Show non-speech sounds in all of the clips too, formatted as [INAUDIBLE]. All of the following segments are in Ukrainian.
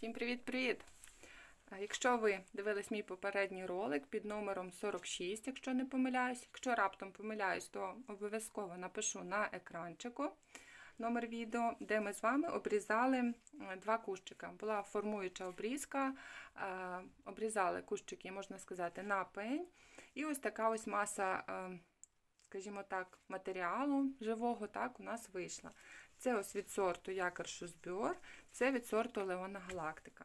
Всім привіт-привіт! Якщо ви дивились мій попередній ролик під номером 46, якщо не помиляюсь, якщо раптом помиляюсь, то обов'язково напишу на екранчику номер відео, де ми з вами обрізали е, два кущика. Була формуюча обрізка, е, обрізали кущики, можна сказати, на пень. І ось така ось маса, е, скажімо так, матеріалу живого так, у нас вийшла. Це ось від сорту Якор Шузбьор, це від сорту Леона Галактика.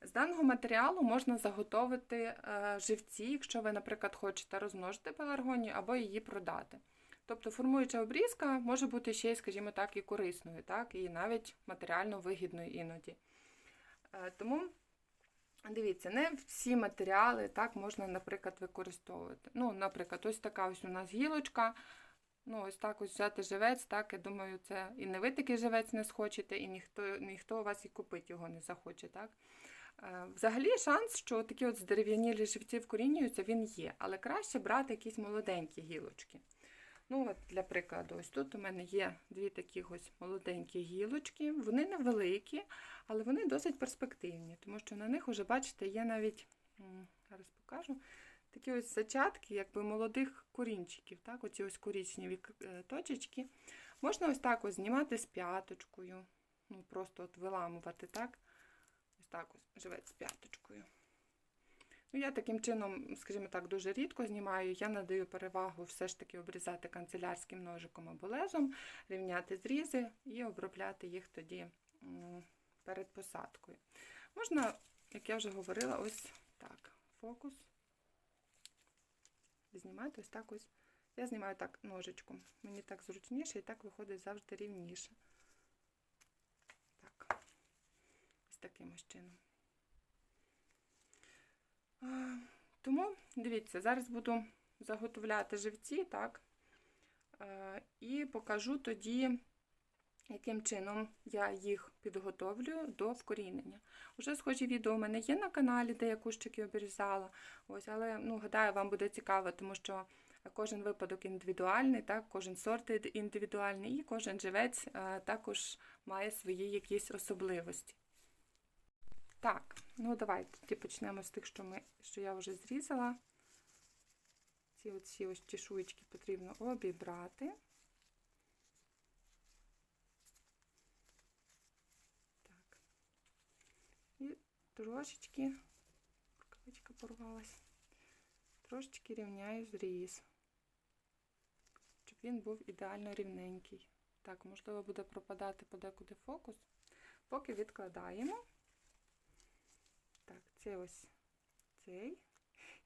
З даного матеріалу можна заготовити е, живці, якщо ви, наприклад, хочете розмножити пеларгонію або її продати. Тобто формуюча обрізка може бути ще скажімо так, і корисною, так, і навіть матеріально вигідною іноді. Е, Тому дивіться, не всі матеріали так можна, наприклад, використовувати. Ну, наприклад, ось така ось у нас гілочка. Ну, ось так ось взяти живець, так, я думаю, це і не ви такий живець не схочете, і ніхто, ніхто у вас і купити його не захоче, так. Е, Взагалі шанс, що такі от здерев'янілі живці вкорінюються, він є, але краще брати якісь молоденькі гілочки. Ну, от Для прикладу, ось тут у мене є дві такі ось молоденькі гілочки. Вони невеликі, але вони досить перспективні, тому що на них вже, бачите, є навіть, зараз покажу, такі ось зачатки, якби молодих корінчиків. Так? Оці ось корічневі е, точечки. Можна ось так ось знімати з п'яточкою, ну, просто от виламувати, так? Ось так ось живець з п'яточкою. Ну, я таким чином, скажімо так, дуже рідко знімаю. Я надаю перевагу все ж таки обрізати канцелярським ножиком або лезом, рівняти зрізи і обробляти їх тоді перед посадкою. Можна, як я вже говорила, ось так, фокус. Знімати ось так ось. Я знімаю так ножичком. Мені так зручніше і так виходить завжди рівніше. Так, ось таким ось чином. Тому, дивіться, зараз буду заготовляти живці, так, і покажу тоді, яким чином я їх підготовлюю до вкорінення. Уже схожі відео у мене є на каналі, де я кущики обрізала. Ось, але ну, гадаю, вам буде цікаво, тому що кожен випадок індивідуальний, так, кожен сорт індивідуальний, і кожен живець е, також має свої якісь особливості. Так, ну давайте тоді почнемо з тих, що, ми, що я вже зрізала. Ці оці ось чешуєчки потрібно обібрати. І трошечки, рукавичка порвалась, трошечки рівняю зріз, щоб він був ідеально рівненький. Так, можливо, буде пропадати подекуди фокус. Поки відкладаємо. Так, це ось цей.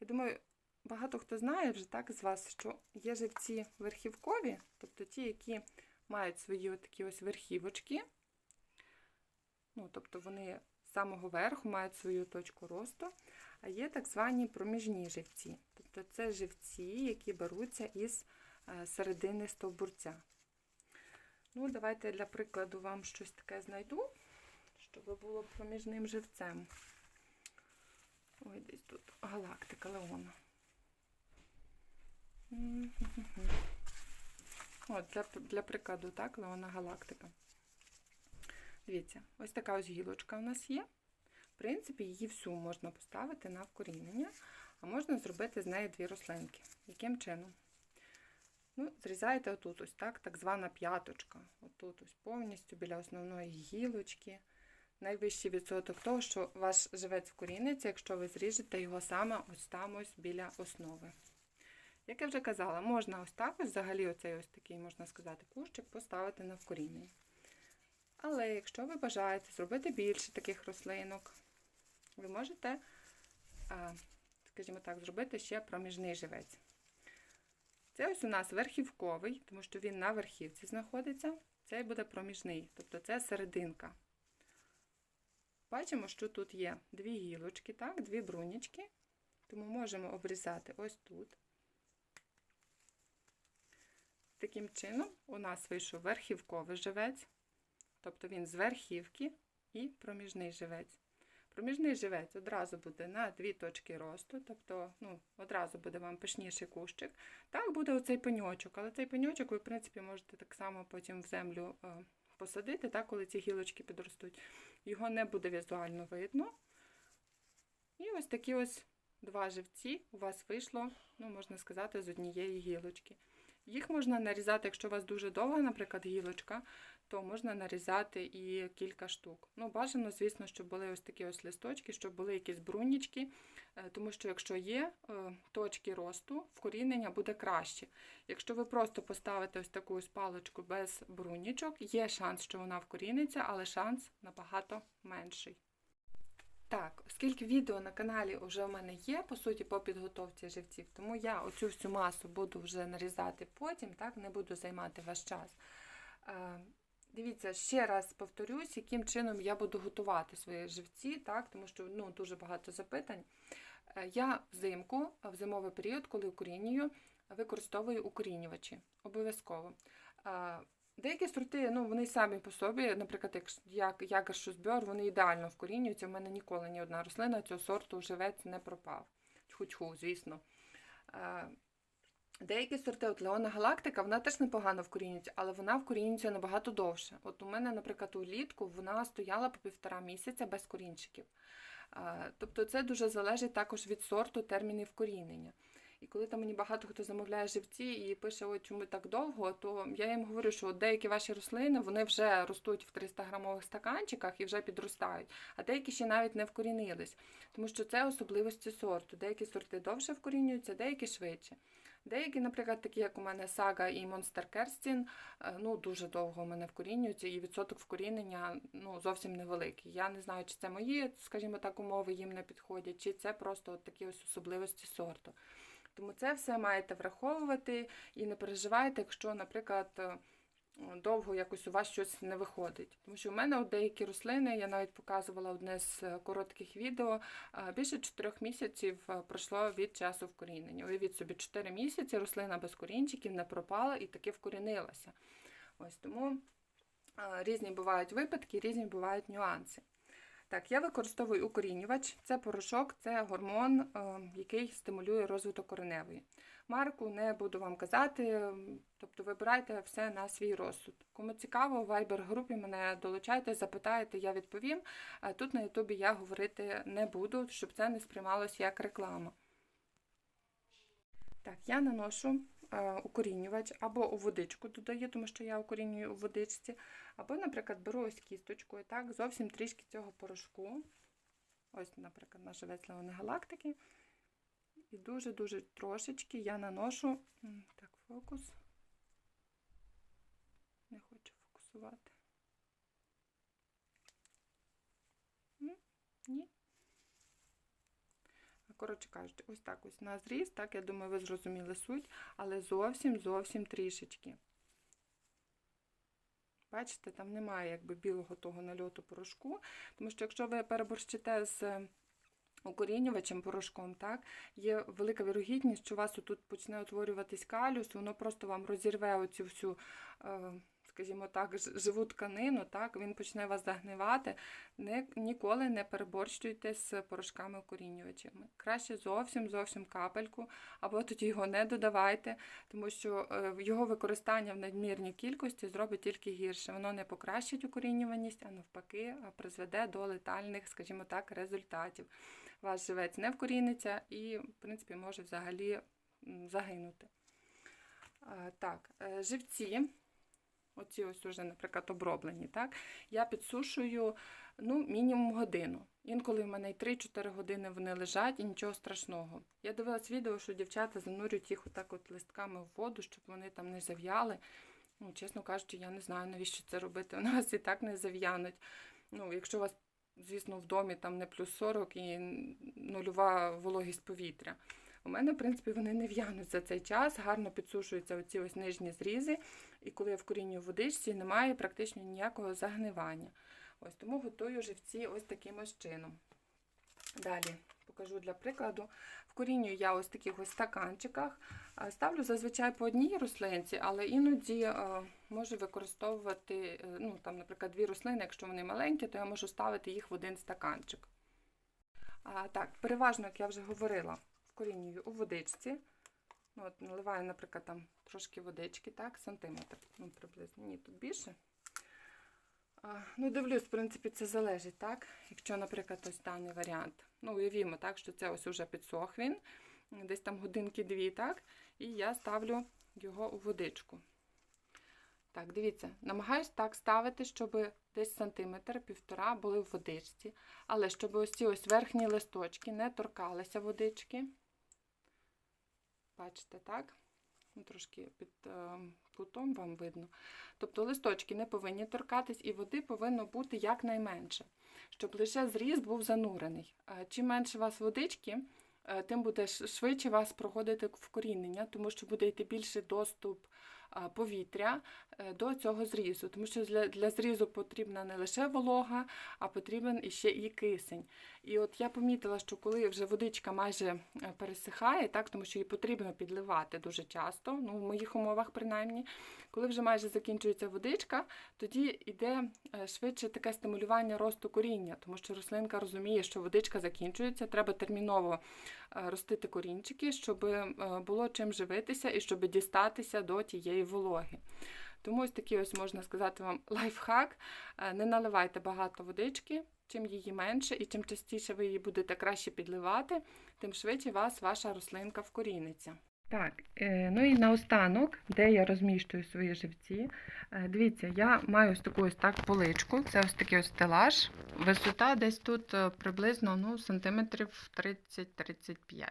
Я думаю, багато хто знає вже так з вас, що є живці верхівкові, тобто ті, які мають свої такі ось верхівочки. Ну, тобто вони самого верху мають свою точку росту, а є так звані проміжні живці. Тобто це живці, які беруться із е, середини стовбурця. Ну, давайте для прикладу вам щось таке знайду, щоб було проміжним живцем. Ой, десь тут галактика Леона. От, для, для прикладу, так, Леона галактика. Дивіться, ось така ось гілочка у нас є. В принципі, її всю можна поставити на вкорінення, а можна зробити з неї дві рослинки. Яким чином? Ну, Зрізаєте отут ось так, так звана п'яточка. Отут ось повністю біля основної гілочки. Найвищий відсоток того, що ваш живець вкоріниться, якщо ви зріжете його саме ось там ось біля основи. Як я вже казала, можна ось так ось взагалі оцей ось такий, можна сказати, кущик поставити на вкорінення. Але якщо ви бажаєте зробити більше таких рослинок, ви можете, скажімо так, зробити ще проміжний живець. Це ось у нас верхівковий, тому що він на верхівці знаходиться. Цей буде проміжний, тобто це серединка. Бачимо, що тут є дві гілочки, так, дві брунічки, тому можемо обрізати ось тут. Таким чином, у нас вийшов верхівковий живець, тобто він з верхівки і проміжний живець. Проміжний живець одразу буде на дві точки росту, тобто ну, одразу буде вам пишніший кущик. Так буде оцей пеньочок, але цей пеньочок ви, в принципі, можете так само потім в землю е, посадити, так, коли ці гілочки підростуть. його не буде візуально видно. І ось такі ось два живці у вас вийшло, ну, можна сказати, з однієї гілочки. Їх можна нарізати, якщо у вас дуже довга, наприклад, гілочка, то можна нарізати і кілька штук. Ну, бажано, звісно, щоб були ось такі ось листочки, щоб були якісь брунічки, е, тому що якщо є е, точки росту, вкорінення буде краще. Якщо ви просто поставите ось таку ось паличку без брунічок, є шанс, що вона вкоріниться, але шанс набагато менший. Так, оскільки відео на каналі вже в мене є, по суті, по підготовці живців, тому я оцю всю масу буду вже нарізати потім, так, не буду займати ваш час. Е, Дивіться, ще раз повторюсь, яким чином я буду готувати свої живці, так, тому що ну, дуже багато запитань. Е, Я взимку, в зимовий період, коли укорінюю, використовую укорінювачі. Обов'язково. Е, Деякі сорти, ну вони самі по собі, наприклад, як, як Ягершусбьор, вони ідеально вкорінюються. У мене ніколи ні одна рослина цього сорту живець не пропав. Тьху-тьху, звісно. Деякі сорти, от Леона Галактика, вона теж непогано вкорінюється, але вона вкорінюється набагато довше. От у мене, наприклад, улітку вона стояла по півтора місяця без корінчиків. Тобто це дуже залежить також від сорту термінів вкорінення. І коли там мені багато хто замовляє живці і пише, ой, чому так довго, то я їм говорю, що деякі ваші рослини вони вже ростуть в 300 грамових стаканчиках і вже підростають, а деякі ще навіть не вкорінились, тому що це особливості сорту. Деякі сорти довше вкорінюються, деякі швидше. Деякі, наприклад, такі, як у мене Сага і Монстер Керстін, е, ну дуже довго у мене вкорінюються, і відсоток вкорінення ну, зовсім невеликий. Я не знаю, чи це мої, скажімо так, умови їм не підходять, чи це просто от такі ось особливості сорту. Тому це все маєте враховувати і не переживайте, якщо, наприклад, е, довго якось у вас щось не виходить. Тому що в мене деякі рослини, я навіть показувала одне з е, коротких відео, е, більше 4 місяців е, пройшло від часу вкорінення. Уявіть собі, 4 місяці рослина без корінчиків не пропала і таки вкорінилася. Ось тому різні бувають випадки, різні бувають нюанси. Так, я використовую укорінювач. Це порошок, це гормон, е, який стимулює розвиток кореневої. Марку не буду вам казати, тобто вибирайте все на свій розсуд. Кому цікаво, в Viber групі мене долучайте, запитаєте, я відповім. Тут на Ютубі я говорити не буду, щоб це не сприймалося як реклама. Так, я наношу укорінювач або у водичку додаю, тому що я укорінюю у водичці, або, наприклад, беру ось кісточкою, так, зовсім трішки цього порошку. Ось, наприклад, наш живець Леони Галактики. І дуже-дуже трошечки я наношу. Так, фокус. Не хочу фокусувати. М, Ні. Коротше кажучи, ось так ось на зріз, так, я думаю, ви зрозуміли суть, але зовсім зовсім трішечки. Бачите, там немає якби білого того нальоту порошку, тому що якщо ви переборщите з е, укорінювачем порошком, так, є велика вірогідність, що у вас тут почне утворюватись калюс, воно просто вам розірве оцю всю, е, скажімо так, живу тканину, так, він почне вас загнивати. Не, ніколи не переборщуйте з порошками укорінювачами. Краще зовсім зовсім капельку, або тоді його не додавайте, тому що е, його використання в надмірній кількості зробить тільки гірше. Воно не покращить укорінюваність, а навпаки, а призведе до летальних, скажімо так, результатів. Ваш живець не вкоріниться і, в принципі, може взагалі загинути. Е, Так, е, живці, оці ось уже, наприклад, оброблені, так, я підсушую ну, мінімум годину. Інколи в мене й 3-4 години вони лежать і нічого страшного. Я дивилась відео, що дівчата занурюють їх отак от листками в воду, щоб вони там не зав'яли. Ну, чесно кажучи, я не знаю, навіщо це робити. [LAUGHS] У нас і так не зав'януть. Ну, якщо у вас, звісно, в домі там не плюс 40 і нульова вологість повітря. У мене, в принципі, вони не в'януть за цей час, гарно підсушуються оці ось нижні зрізи, і коли я вкорінюю в водичці, немає практично ніякого загнивання. Ось тому готую живці ось таким ось чином. Далі покажу для прикладу. Вкорінюю я ось таких ось стаканчиках. Ставлю зазвичай по одній рослинці, але іноді е, можу використовувати, е, ну, там, наприклад, дві рослини, якщо вони маленькі, то я можу ставити їх в один стаканчик. А, так, переважно, як я вже говорила, вкорінюю у водичці. Ну, от, наливаю, наприклад, там трошки водички, так, сантиметр, ну, приблизно, ні, тут більше. А, Ну, дивлюсь, в принципі, це залежить, так? Якщо, наприклад, ось даний варіант. Ну, уявімо, так, що це ось уже підсох він, десь там годинки-дві, так? І я ставлю його у водичку. Так, дивіться, намагаюсь так ставити, щоб десь сантиметр, півтора були в водичці. Але щоб ось ці ось верхні листочки не торкалися водички. Бачите, так? Ну, Трошки під е, кутом вам видно. Тобто листочки не повинні торкатись, і води повинно бути якнайменше, щоб лише зріз був занурений. Е, Чим менше у вас водички, е, тим буде швидше вас проходити вкорінення, тому що буде йти більший доступ повітря е, до цього зрізу. Тому що для, для зрізу потрібна не лише волога, а потрібен іще і кисень. І от я помітила, що коли вже водичка майже е, пересихає, так, тому що її потрібно підливати дуже часто, ну, в моїх умовах принаймні, коли вже майже закінчується водичка, тоді йде е, швидше таке стимулювання росту коріння, тому що рослинка розуміє, що водичка закінчується, треба терміново ростити корінчики, щоб було чим живитися і щоб дістатися до тієї вологи. Тому ось такий ось можна сказати вам [LAUGHS] лайфхак. Е, Не наливайте багато водички, чим її менше, і чим частіше ви її будете краще підливати, тим швидше вас ваша рослинка вкоріниться. Так, е, ну і наостанок, де я розміщую свої живці. Е, Дивіться, я маю ось таку ось так поличку. Це ось такий ось стелаж. Висота десь тут приблизно ну, сантиметрів 30-35.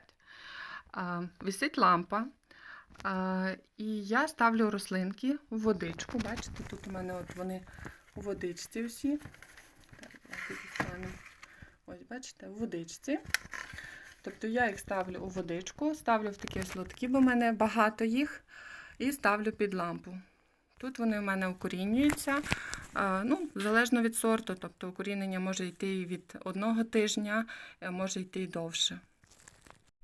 Висить лампа. І я ставлю рослинки у водичку. Бачите, тут у мене от вони у водичці всі. Ось, бачите, у водичці. Тобто я їх ставлю у водичку, ставлю в такі ось лотки, бо в мене багато їх, і ставлю під лампу. Тут вони у мене укорінюються, ну, залежно від сорту, тобто укорінення може йти і від одного тижня, е, може йти і довше.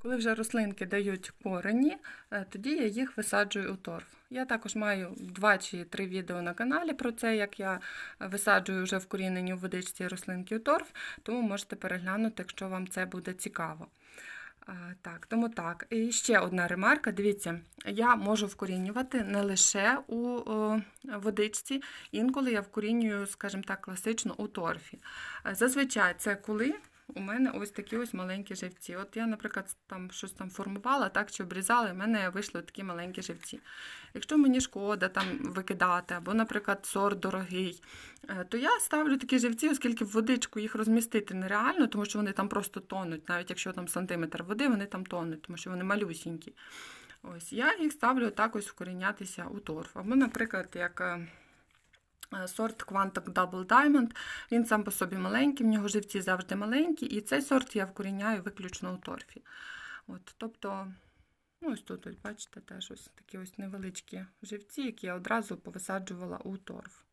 Коли вже рослинки дають корені, е, тоді я їх висаджую у торф. Я також маю два чи три відео на каналі про це, як я висаджую вже вкорінені у водичці рослинки у торф, тому можете переглянути, якщо вам це буде цікаво. Так, тому так. І ще одна ремарка. Дивіться, я можу вкорінювати не лише у водичці, інколи я вкорінюю, скажімо так, класично у торфі. Е, Зазвичай це коли у мене ось такі ось маленькі живці. От я, наприклад, там щось там формувала, так чи обрізала, і в мене вийшли такі маленькі живці. Якщо мені шкода там викидати, або, наприклад, сорт дорогий, е, то я ставлю такі живці, оскільки в водичку їх розмістити нереально, тому що вони там просто тонуть. Навіть якщо там сантиметр води, вони там тонуть, тому що вони малюсінькі. Ось я їх ставлю так ось вкорінятися у торф. Або, наприклад, як. Е, Сорт Quantum Double Diamond, він сам по собі маленький, в нього живці завжди маленькі, і цей сорт я вкоріняю виключно у торфі. От, тобто, ну, ось тут, ось, бачите, теж ось такі ось невеличкі живці, які я одразу повисаджувала у торф.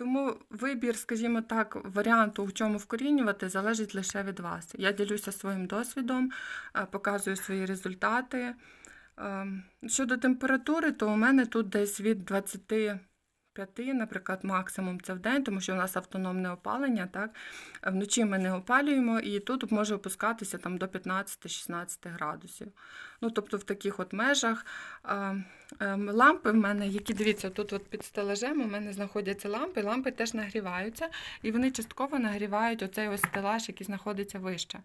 Тому вибір, скажімо так, варіанту, в чому вкорінювати, залежить лише від вас. Я ділюся своїм досвідом, е, показую свої результати. Ем, Щодо температури, то у мене тут десь від 25, наприклад, максимум це в день, тому що у нас автономне опалення. Так? Вночі ми не опалюємо, і тут може опускатися там, до 15-16 градусів. Ну, тобто в таких от межах. Ем, Лампи в мене, які дивіться, тут от під стелажем у мене знаходяться лампи, лампи теж нагріваються, і вони частково нагрівають оцей ось стелаж, який знаходиться вище.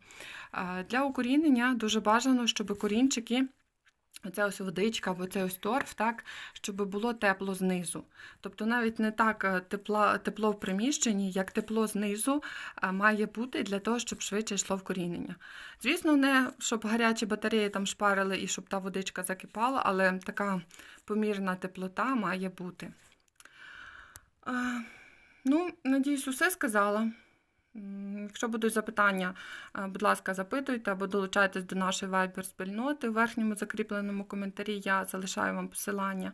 Е, Для укорінення дуже бажано, щоб корінчики. Оця ось водичка або цей ось торф, так, щоб було тепло знизу. Тобто навіть не так е, тепла, тепло в приміщенні, як тепло знизу е, має бути для того, щоб швидше йшло вкорінення. Звісно, не щоб гарячі батареї там шпарили і щоб та водичка закипала, але така помірна теплота має бути. Е, Ну, надіюсь, усе сказала. Якщо будуть запитання, е, будь ласка, запитуйте або долучайтесь до нашої Viber-спільноти. У верхньому закріпленому коментарі я залишаю вам посилання.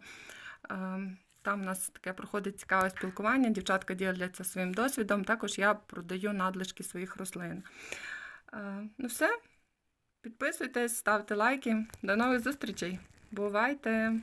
Е, Там у нас таке проходить цікаве спілкування. Дівчатка діляться своїм досвідом. Також я продаю надлишки своїх рослин. Е, Ну все. Підписуйтесь, ставте лайки. До нових зустрічей. Бувайте!